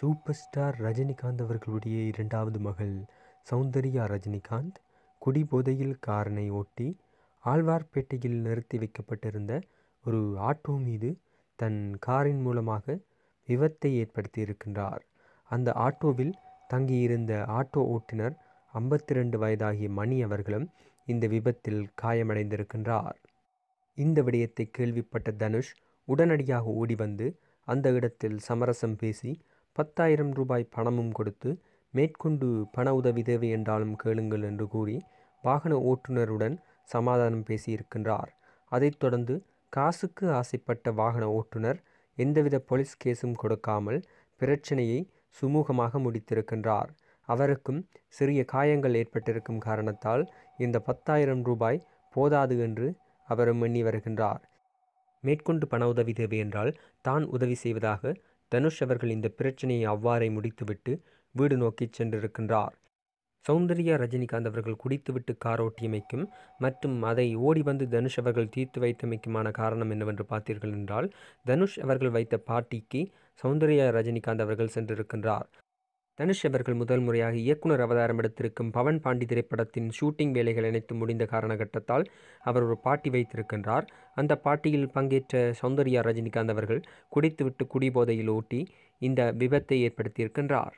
Super star Rajinikanth அவர்களுடைய இரண்டாவது மகள் சௌந்தர்யா ரஜினிகாந்த் குடிபோதையில் காரினை ஓட்டி ஆழ்வார்பேட்டையில் நிறுத்தி வைக்கப்பட்டிருந்த ஒரு ஆட்டோ மீது தன் காரின் மூலமாக விபத்தை ஏற்படுத்தியிருக்கின்றார். அந்த ஆட்டோவில் தங்கியிருந்த ஆட்டோ ஓட்டுநர் ஐம்பத்தி ரெண்டு வயதாகிய மணி அவர்களும் இந்த விபத்தில் காயமடைந்திருக்கின்றார். இந்த விடயத்தை கேள்விப்பட்ட தனுஷ் உடனடியாக ஓடி வந்து அந்த இடத்தில் சமரசம் பேசி பத்தாயிரம் ரூபாய் பணமும் கொடுத்து மேற்கொண்டு பண உதவி தேவை என்றாலும் கேளுங்கள் என்று கூறி வாகன ஓட்டுநருடன் சமாதானம் பேசியிருக்கின்றார். அதைத் தொடர்ந்து காசுக்கு ஆசைப்பட்ட வாகன ஓட்டுநர் எந்தவித போலீஸ் கேஸும் கொடுக்காமல் பிரச்சனையை சுமூகமாக முடித்திருக்கின்றார். அவருக்கும் சிறிய காயங்கள் ஏற்பட்டிருக்கும் காரணத்தால் இந்த பத்தாயிரம் ரூபாய் போதாது என்று அவரும் எண்ணி வருகின்றார். மேற்கொண்டு பண உதவி தேவை என்றால் தான் உதவி செய்வதாக தனுஷ் அவர்கள் இந்த பிரச்சனையை அவ்வாறே முடித்துவிட்டு வீடு நோக்கி சென்றிருக்கின்றார். சௌந்தர்யா ரஜினிகாந்த் அவர்கள் குடித்துவிட்டு கார் ஓட்டியமைக்கும் மற்றும் அதை ஓடி வந்து தனுஷ் அவர்கள் தீர்த்து வைத்தமைக்குமான காரணம் என்னவென்று பார்த்தீர்கள் என்றால் தனுஷ் அவர்கள் வைத்த பார்ட்டிக்கு சௌந்தர்யா ரஜினிகாந்த் அவர்கள் சென்றிருக்கின்றார். தனுஷ் அவர்கள் முதல் முறையாக இயக்குனர் அவதாரம் எடுத்திருக்கும் பவன் பாண்டி திரைப்படத்தின் ஷூட்டிங் வேலைகள் அனைத்தும் முடிந்த காரணகட்டத்தால் அவர் ஒரு பாட்டி வைத்திருக்கின்றார். அந்த பாட்டியில் பங்கேற்ற சௌந்தர்யா ரஜினிகாந்த் அவர்கள் குடித்துவிட்டு குடிபோதையில் ஓட்டி இந்த விபத்தை ஏற்படுத்தியிருக்கின்றார்.